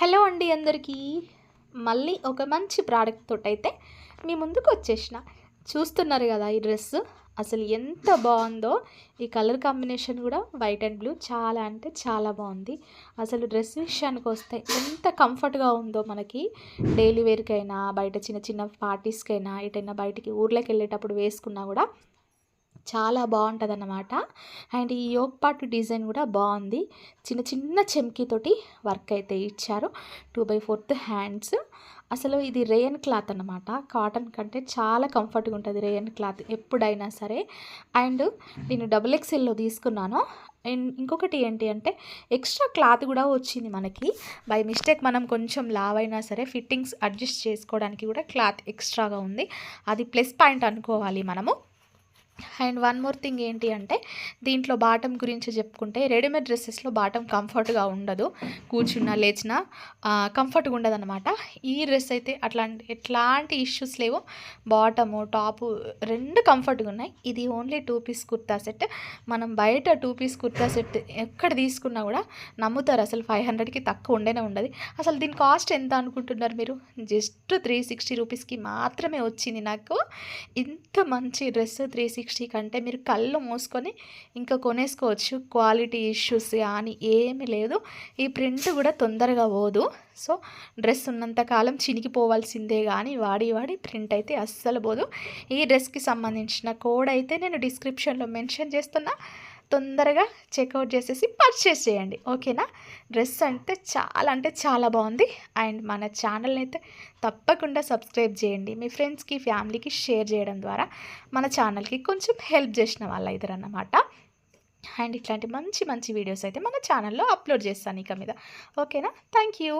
Hello అండి అందరికీ. మళ్ళీ ఒక మంచి ప్రోడక్ట్ తోటైతే అయితే మీ ముందుకు వచ్చేసిన. చూస్తున్నారు కదా ఈ డ్రెస్ అసలు ఎంత బాగుందో. ఈ కలర్ కాంబినేషన్ కూడా వైట్ అండ్ బ్లూ చాలా అంటే చాలా బాగుంది. అసలు డ్రెస్ విషయానికి వస్తే ఎంత కంఫర్ట్గా ఉందో మనకి. డైలీ వేర్కైనా బయట చిన్న చిన్న పార్టీస్కైనా ఎటైనా బయటికి ఊర్లోకి వెళ్ళేటప్పుడు వేసుకున్నా కూడా చాలా బాగుంటుంది అన్నమాట అండ్ ఈ యోగ్ పార్ట్ డిజైన్ కూడా బాగుంది. చిన్న చిన్న చెమ్కీతోటి వర్క్ అయితే ఇచ్చారు. టూ బై ఫోర్త్ హ్యాండ్స్ అసలు ఇది రేయన్ క్లాత్ అన్నమాట. కాటన్ కంటే చాలా కంఫర్ట్గా ఉంటుంది రేయన్ క్లాత్ ఎప్పుడైనా సరే. అండ్ నేను డబుల్ ఎక్స్ఎల్లో తీసుకున్నాను. అండ్ ఇంకొకటి ఏంటి అంటే ఎక్స్ట్రా క్లాత్ కూడా వచ్చింది మనకి. బై మిస్టేక్ మనం కొంచెం లావ్ అయినా సరే ఫిట్టింగ్స్ అడ్జస్ట్ చేసుకోవడానికి కూడా క్లాత్ ఎక్స్ట్రాగా ఉంది. అది ప్లస్ పాయింట్ అనుకోవాలి మనము. అండ్ వన్ మోర్ థింగ్ ఏంటి అంటే దీంట్లో బాటం గురించి చెప్పుకుంటే రెడీమేడ్ డ్రెస్సెస్లో బాటం కంఫర్ట్గా ఉండదు. కూర్చున్నా లేచినా కంఫర్ట్గా ఉండదు అనమాట ఈ డ్రెస్ అయితే అట్లాంటి ఎట్లాంటి ఇష్యూస్ లేవు. బాటము టాపు రెండు కంఫర్ట్గా ఉన్నాయి. ఇది only two piece kurta set. మనం బయట టూ పీస్ కుర్తా సెట్ ఎక్కడ తీసుకున్నా కూడా నమ్ముతారు. అసలు ఫైవ్ హండ్రెడ్కి తక్కువ ఉండేనే ఉండదు. అసలు దీని కాస్ట్ ఎంత అనుకుంటున్నారు మీరు? జస్ట్ త్రీ సిక్స్టీ రూపీస్కి మాత్రమే వచ్చింది నాకు. ఇంత మంచి డ్రెస్ త్రీ సిక్స్టీ కంటే మీరు కళ్ళు మూసుకొని ఇంకా కొనేసుకోవచ్చు. క్వాలిటీ ఇష్యూస్ కానీ ఏమీ లేదు. ఈ ప్రింట్ కూడా తొందరగా పోదు. సో డ్రెస్ ఉన్నంతకాలం చినిగిపోవాల్సిందే కానీ వాడి వాడి ప్రింట్ అయితే అస్సలు పోదు. ఈ డ్రెస్కి సంబంధించిన కోడ్ అయితే నేను డిస్క్రిప్షన్లో మెన్షన్ చేస్తున్నా. తొందరగా చెక్అవుట్ చేసేసి పర్చేస్ చేయండి. ఓకేనా? డ్రెస్ అంటే చాలా అంటే చాలా బాగుంది. అండ్ మన ఛానల్ని అయితే తప్పకుండా సబ్స్క్రైబ్ చేయండి. మీ ఫ్రెండ్స్కి ఫ్యామిలీకి షేర్ చేయడం ద్వారా మన ఛానల్కి కొంచెం హెల్ప్ చేసిన వాళ్ళు ఇద్దరు అన్నమాట అండ్ ఇట్లాంటి మంచి మంచి వీడియోస్ అయితే మన ఛానల్లో అప్లోడ్ చేస్తాను ఇక మీద. ఓకేనా? Thank you